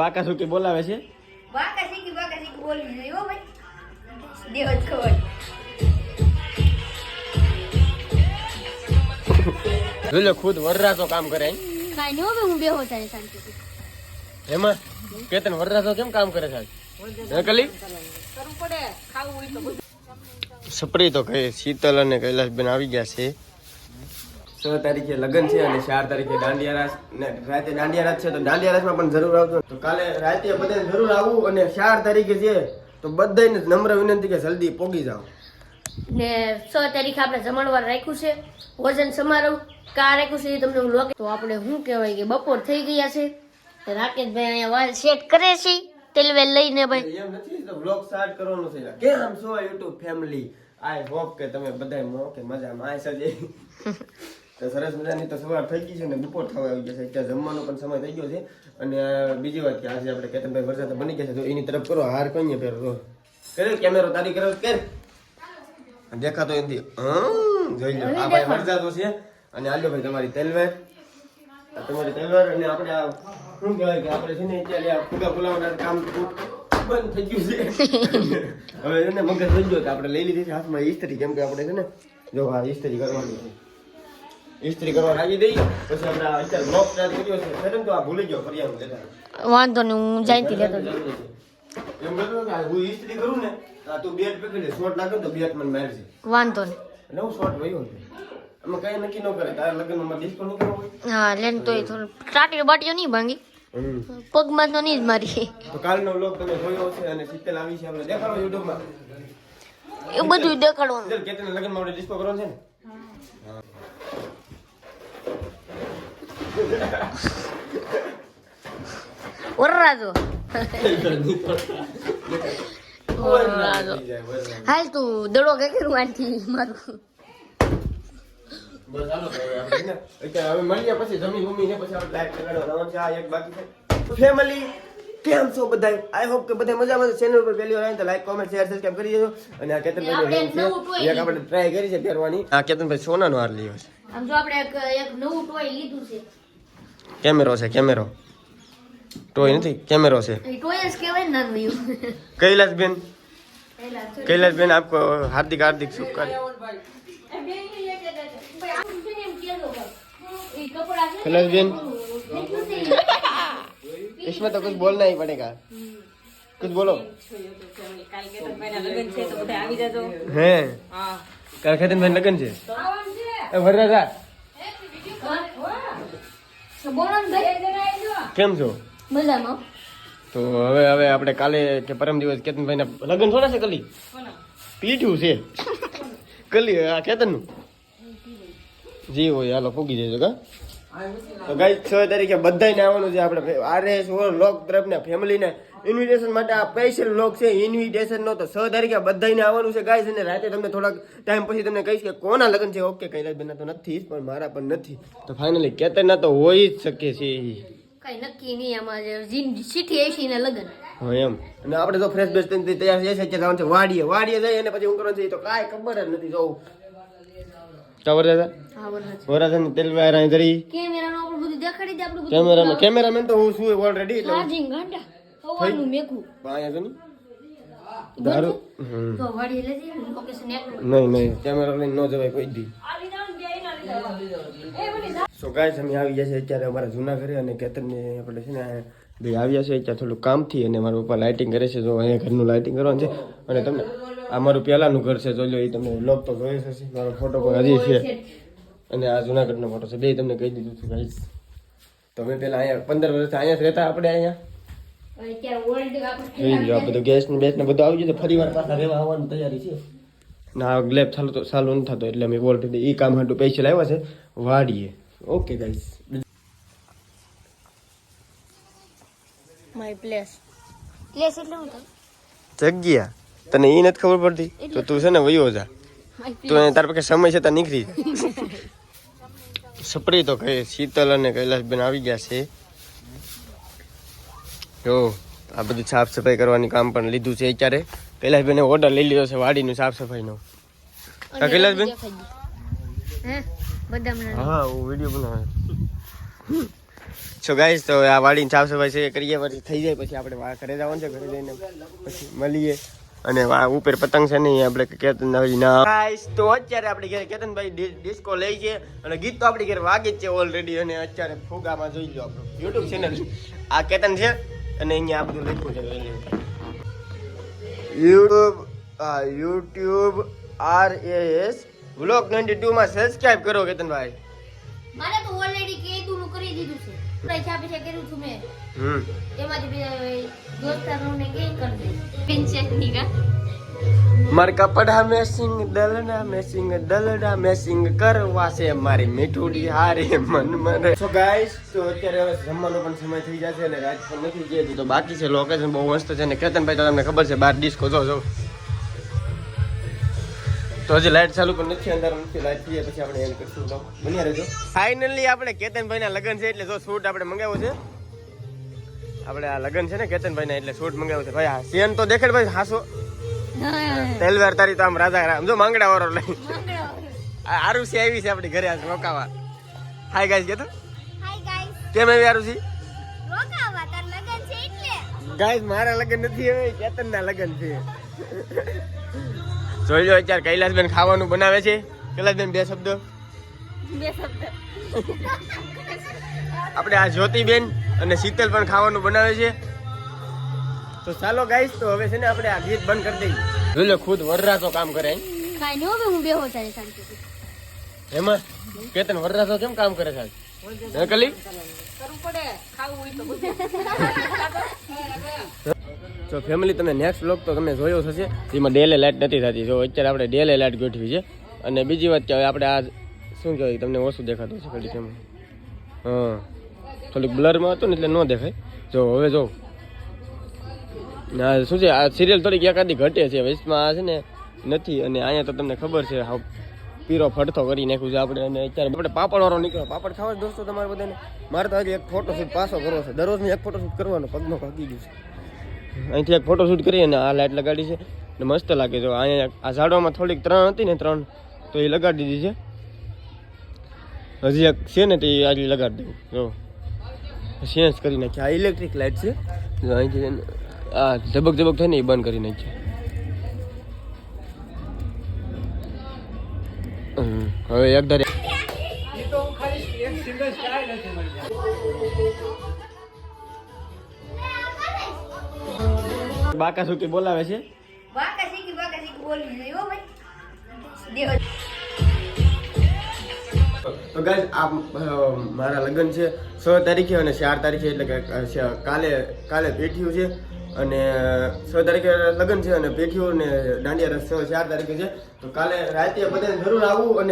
બાકા સુકી બોલાવે છે? બાકા શીખી બાકા શીખી બોલવી જોઈએ હો ભાઈ. દેવ જ ખબર જોલે ખુદ વરરાતો કામ કરે કાઈ હવે હું બેહો થાય શાંતિથી એમાં? કેતન વરરાતો કેમ કામ કરે છે આજ? હે કલી? સપરી તો કહે શીતલ અને કૈલાસબેન આવી ગયા છે. છ તારીખે લગ્ન છે અને ચાર તારીખે દાંડિયા રાસ ને રાતે દાંડિયા રાસ છે તો દાંડિયા રાસમાં પણ જરૂર આવજો. તો કાલે રાતે બધાને જરૂર આવવું અને ચાર તારીખે છે તો બધાને નમ્ર વિનંતી કે જલ્દી પોગી જાઓ. ને છ તારીખે આપણે જમણવાર રાખ્યું છે. ભોજન સમારોહ કા રાખ્યું છે એ તમને હું લોકે તો આપણે શું કહેવાય કે બપોર થઈ ગયા છે. રાકેશભાઈ અહીંયા વાલ સેટ કરે છે. તેલવેલ લઈને ભાઈ. એમ નથી તો વ્લોગ સ્ટાર્ટ કરવાનો છે. કે આમ so YouTube family I hope કે તમે બધાય મો કે મજામાં. આઈ સજે તો સરસ મજાની તો સવાર થઈ ગઈ છે ને બપોર થવા આવી ગયા છે. અત્યારે જમવાનો પણ સમય થઈ ગયો છે. અને બીજી વાત કે આજે આપણે કેતનભાઈ વરસાદ બની ગયા છે. તો એની તરફ કરો હાર કહીએ પહેરો? તો કરે કેમેરો તારી કરો. કે દેખાતો એથી જોઈ લો આ ભાઈ વરસાદો છે. અને આલ્યો ભાઈ તમારી તેલવેર. તમારી તલવાર અને આપણે આ શું કહેવાય કે આપણે છે ને અત્યારે આ ફૂગા ફુલાવવાના કામ બંધ થઈ ગયું છે. હવે એને મગજ થઈ ગયો તો આપણે લઈ લીધી છે. હાથમાં ઇસ્ત્રી કેમ કે આપણે છે ને જો હા ઇસ્ત્રી કરવાની છે. ઇસ્ત્રી કરવા લાગી દઈ પછી આપણે આ અત્યારે બ્લોક સ્ટાર્ટ કર્યો છે. ખરે તો આ ભૂલી ગયો ફરિયાદ લેતા વાંધો નહીં હું જાયતી લેતો એમ કરતો કે હું ઇસ્ત્રી કરું ને આ તું બેટ પકડી શોટ લાગે તો બેટ મને મારશે વાંધો નહીં. એટલે હું શોટ વયો અમે કઈ નક્કી ન કરે તારા લગ્નમાં ડિસ્કો નહીં કરવો હા લેન તો એ થોડું બાટીઓ નહીં ભાંગી. પગમાં તો નહીં જ મારી તો કાલનો વ્લોગ તમે જોયો છે અને શીતલ આવી છે આપણે દેખાડો યુટ્યુબમાં. એ બધું દેખાડવાનું. કેતન લગ્નમાં આપણે ડિસ્કો કરવાનો છે ને? વરરાજો વરરાજો હાલ તું દડો કે કરું આથી મારું બસ હાલો તો હવે ને મળીએ પછી જમી બમીને પછી આપણે લાઈવ ચગાડવા છે આ એક બાકી છે ફેમિલી કેમ છો બધા આઈ હોપ કે બધા મજામાં છે ચેનલ પર પહેલી વાર આવ્યા તો લાઈક કોમેન્ટ શેર સબસ્ક્રાઇબ કરી દેજો અને આ કેતનભાઈ આપણે નવું એક આપણે ટ્રાય કરી છે પહેરવાની આ કેતનભાઈ સોનાનો હાર લીધો છે આમ જો આપણે એક એક નવું ટોય લીધું છે કેમેરો છે કેમેરો ટોય નથી કેમેરો છે એ ટોય જ કહેવાય ને નાનું એવું કૈલાસબેન પહેલા તો- કૈલાસબેન આપકો હાર્દિક હાર્દિક શુભકામના कलर्स इसमें तो कुछ बोलना ही पड़ेगा कुछ बोलो હે કાલ ખેતન ભાઈ લગન છે એ વરરાજા કેમ છો? મજામાં. તો હવે હવે આપણે કાલે કે પરમ દિવસ કેતનભાઈ ના લગ્ન થોડા છે કલી? પીઠ્યું છે. કલી આ કેતનનું જી હોય હાલો ફૂગી જજો કા? તો ગઈ છ તારીખે બધાને આવવાનું છે આપણે. આરએસ લોક તરફના ફેમિલીને ઇન્વિટેશન માટે આ સ્પેશિયલ લોક છે. ઇન્વિટેશન નો તો છ તારીખે બધાને આવવાનું છે ગાઈસ અને રાતે તમને થોડાક ટાઈમ પછી તમને કહીશ કે કોના લગ્ન છે. ઓકે કૈલાસબેન તો નથી પણ મારા પણ નથી. તો ફાઇનલી કેતરના તો હોય જ શકે છે. કઈ નક્કી નહીં આમાં જે જીન સીઠી એસી ને લગ્ન. હા એમ. અને આપણે તો ફ્રેશ બેસ્ટ તૈયાર થઈ છે કે જવાનું છે વાડીએ. વાડીએ જઈએ અને પછી હું કરવાનું છે તો કાંઈ ખબર જ નથી જોવું ખબર દાદા હા તેલ વાયરા ધરી કેમેરાનું આપણું બધું દેખાડી દે આપણું બધું કેમેરામેન કેમેરામેન તો હું છું ઓલરેડી એટલે હું- ચાર્જિંગ ગાંડા હવાનું મેકું અહીંયા જો ને દારૂ. તો. વાડી લઈ જઈએ લોકેશન એક નહીં નહીં. કેમેરા લઈને ન જવાય કોઈ દી. સો ગાઈસ અમે આવી ગયા છે અત્યારે અમારા જૂના ઘરે અને કેતનને આપણે છે ને ભાઈ આવ્યા છે અત્યારે થોડું કામથી અને મારા પપ્પા લાઇટિંગ કરે છે. જો અહીંયા ઘરનું લાઇટિંગ કરવાનું છે. અને તમને આ મારું પહેલાંનું ઘર છે જોઈ લો એ તમને લોક તો જોઈ હશે. મારો ફોટો પણ હજી છે. અને આ જૂનાગઢનો ફોટો છે. બે તમને કહી દીધું છે ગાઈસ તો અમે પહેલા અહીંયા પંદર વર્ષથી અહીંયા જ રહેતા આપણે અહીંયા. અત્યારે ઓલ્ડ આપણે જોઈ લો આ બધું ગેસ ને બેસ ને બધું આવી ગયું ફરી વાર પાછા રહેવા આવવાની તૈયારી છે. ના ગ્લેબ ચાલુ તો ચાલુ નથી થતો એટલે અમે ઓલરેડી એ કામ હાટું પૈસા લાવ્યા છે. વાડીએ. Okay guys my place place એટલે શું જગ્યા? તને એ નથી ખબર પડતી? તો તું છે ને વયો જા. તું તાર પાસે સમય છે ત્યાં નીકળી સપરી તો કહે શીતલ અને કૈલાસબેન આવી ગયા છે. જો આ બધું સાફ સફાઈ કરવાની કામ પણ લીધું છે અત્યારે. કૈલાસબેને ઓર્ડર લઈ લીધો છે વાડીનું સાફ સફાઈનો. બધા હા? હું વીડિયો બનાવે. સો ગાઈસ તો આ વાડીની સાફ સફાઈ છે એ કરીએ પછી થઈ જાય પછી આપણે વા- ઘરે જવાનું છે ઘરે જઈને પછી મળીએ. અને વા ઉપર પતંગ છે નહીં આપણે કેતન ના ગાઈસ તો અત્યારે આપણે ઘરે કેતનભાઈ ડિસ્કો લઈ છે અને ગીત તો આપણી ઘરે વાગે જ છે ઓલરેડી અને અત્યારે ફુગામાં જોઈ લો આપણું. યુટ્યુબ ચેનલ આ કેતન છે? અને અહીંયા આ બધું લખ્યું છે યુટ્યુબ આ YouTube R A S vlog twenty ટુમાં subscribe કરો કેતનભાઈ. મારે તો ઓલરેડી કીધું કરી દીધું છે. પૈસા પૈસા કર્યું છું મેં. હમ. એમાંથી બે દોસ્તારોને કે કરી દે. પિંચેની કા માર કપડા મેસિંગ દલડા મેસિંગ દલડા મેસિંગ કરવા છે મારી મીઠુડી હારી મન મને સો ગાઈસ તો અત્યારે હવે જમવાનો પણ સમય થઈ જશે અને રાત પણ નથી ગઈ તો બાકી છે લોકેશન બહુ મસ્ત છે અને કેતનભાઈ તો તમને ખબર છે બાર ડિસ્કો જો જો. તો હજી લાઈટ ચાલુ પણ નથી અંદર નથી લાઈટ થઈ પછી આપણે એમ કરશું તો. બન્યા રહેજો. ફાઇનલી આપણે કેતનભાઈના લગ્ન છે એટલે જો શૂટ આપણે મંગાવ્યો છે. આપણે આ લગ્ન છે ને કેતનભાઈના એટલે શૂટ મંગાવ્યો છે. ભાઈ આ સીએન તો દેખે ભાઈ હાસો. તેલવાર તારી તો આમ રાજા રામ જો માંગડા વાળો લઈ. આરુસી આવી છે આપણી ઘરે આજ રોકાવા. હાય ગાઈસ કે તો કેમ આવી આરુસી રોકાવા તાર લગન છે એટલે. ગાઈસ મારા લગ્ન નથી હવે કેતન ના લગ્ન છે. જોઈ લો અત્યારે કૈલાસબેન ખાવાનું બનાવે છે. કૈલાસબેન બે શબ્દ. બે શબ્દ. આપણે આ જ્યોતિબેન અને શીતલ પણ ખાવાનું બનાવે છે. તો ચાલો ગાઈસ તો હવે છે ને આપણે આ ગીત બંધ કરી દઈએ. જોઈ લો ખુદ વરરાજો કામ કરે કાઈ નો હવે હું બેહો ચાલે શાંતિ એમાં કેતન વરરાજો કેમ કામ કરે છે? નકલી કલી? કરવું પડે ખાવું હોય તો તો ફેમિલી તમે નેક્સ્ટ બ્લોગ તો તમે જોયો હશે. એમાં ડેલે લાઇટ નથી થતી. જો અત્યારે આપણે ડેલે લાઇટ ગોઠવી છે. અને બીજી વાત કે હવે આપણે આ શું કહેવાય તમને ઓછું દેખાતું છે ખાલી એમાં હા. થોડીક બ્લરમાં હતું ને એટલે ન દેખાય. જો હવે જો ના શું છે, આ સિરિયલ થોડીક એકાદી ઘટે છે, વચમાં આ છે ને, નથી, અને અહીંયા તો તમને ખબર છે હા પીરો ફડતો કરી નાખ્યું છે આપણે, અને અત્યારે આપણે પાપડ વાળો નીકળ્યો. પાપડ ખાવા દોસ્તો તમારે બધાને? મારે તો હજી એક ફોટોશૂટ પાછો કરવો છે. દરરોજની એક ફોટોશૂટ કરવાનો પગનો ભાગી ગયું છે. અહીંથી એક ફોટોશૂટ કરી અને આ લાઇટ લગાડી છે, ને મસ્ત લાગે જો અહીંયા આ ઝાડવામાં થોડીક ત્રણ હતી ને, ત્રણ, તો એ લગાડી દીધી છે. હજી એક છે ને, તે આજે લગાડી દઉં જો ચેન્જ કરી નાખ્યા આ ઇલેક્ટ્રિક લાઇટ છે. અહીંથી છે આ ઝબક ઝબક થાય ને એ બંધ કરી નાખી હમ, હવે એક ધારે બાકા સુકી બોલાવે છે? બાકા શીખી બાકા શીખી બોલવી જોઈએ હો ભાઈ. દેવ તો ગાઈઝ આ મારા લગ્ન છે. છ તારીખે અને ચાર તારીખે એટલે કે કાલે કાલે બેઠ્યું છે. અને છ તારીખે લગ્ન છે અને પેઠીઓ ને દાંડિયા રસ ચાર તારીખે છે. તો કાલે રાતે બધાને જરૂર આવવું અને